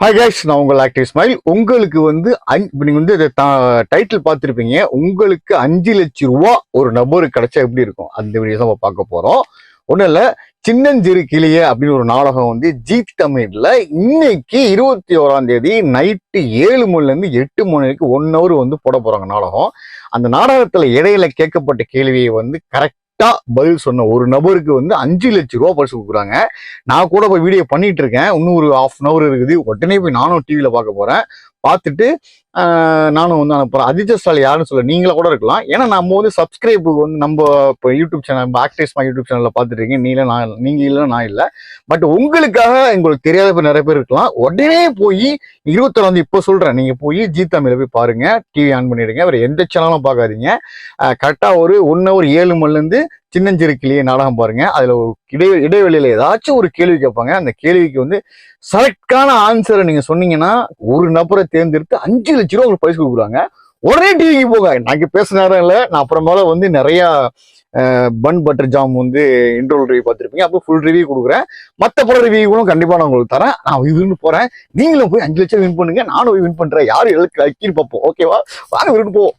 Hi guys நான் உங்கள் active smile உங்களுக்கு வந்து அஞ் நீங்கள் நீங்க வந்து டைட்டில் பார்த்துருப்பீங்க. உங்களுக்கு அஞ்சு லட்சம் ரூபா ஒரு நபருக்கு கிடைச்சா எப்படி இருக்கும்? அந்த வீடியோ தான் நம்ம பார்க்க போகிறோம் ஒன்றும் இல்லை சின்னஞ்சிறு கிளிய அப்படின்னு ஒரு நாடகம் வந்து ஜி தமிழில் இன்னைக்கு இருபத்தி ஓராம் தேதி நைட்டு ஏழு மணிலேருந்து எட்டு மணி வரைக்கும் ஒன் ஹவர் வந்து போட போகிறாங்க நாடகம். அந்த நாடகத்தில் இடையில கேட்கப்பட்ட கேள்வியை வந்து கரெக்ட் பதில் சொன்ன ஒரு நபருக்கு வந்து அஞ்சு லட்சம் ரூபா பரிசு கொடுக்குறாங்க. நான் கூட போய் வீடியோ பண்ணிட்டு இருக்கேன். இன்னும் ஒரு ஹாஃப் அன் ஹவர் இருக்குது. உடனே போய் நானும் டிவியில பார்க்க போறேன். பார்த்துட்டு நானும் வந்து அனுப்புறேன். அதிர்ஷ்டசாலி யாருன்னு சொல்ல நீங்களா கூட இருக்கலாம். ஏன்னா நம்ம வந்து சப்ஸ்கிரைப் வந்து நம்ம இப்போ யூடியூப் சேனல் நம்ம ஆக்டிவ்ஸ் யூடியூப் சேனலில் பார்த்துட்டு இருக்கீங்க. நீங்கள நான் நீங்கள் இல்லை நான் இல்லை. பட் உங்களுக்காக உங்களுக்கு தெரியாத பேர் நிறைய பேர் இருக்கலாம். உடனே போய் இருபத்தொராம் வந்து இப்போ சொல்கிறேன் நீங்கள் போய் ஜி தமிழில் போய் பாருங்கள் டிவி ஆன் பண்ணிடுங்க. வேறு எந்த சேனலும் பார்க்காதீங்க. கரெக்டாக ஒரு ஒன் ஹவர் ஏழு மணிலேருந்து சின்னஞ்சிறு கிளியை நாடகம் பாருங்க. அதுல ஒரு இடை இடைவெளியில ஏதாச்சும் ஒரு கேள்வி கேட்பாங்க. அந்த கேள்விக்கு வந்து சரக்கான ஆன்சரை நீங்க சொன்னீங்கன்னா ஒரு நபரை தேர்ந்தெடுத்து அஞ்சு லட்ச ரூபா உங்களுக்கு பரிசு கொடுக்குறாங்க. உடனே டிவிக்கு போக நான் பேச நேரம் இல்லை. நான் அப்புறமேல வந்து நிறைய பன் பட்டர் ஜாம் வந்து இன்ட்ரோல் ரிவ்யூ பார்த்துருப்பீங்க. அப்போ ஃபுல் ரிவ்யூ கொடுக்குறேன். மற்ற பல ரிவ்யூகளும் கூட நான் உங்களுக்கு தரேன். நான் இதுன்னு போறேன். நீங்களும் போய் அஞ்சு லட்சம் வின் பண்ணுங்க. நானும் போய் வின் பண்றேன். யாரும் எழுக்கு அக்கின்னு பார்ப்போம். ஓகேவா வாங்க விரும்புவோம் போவோம்.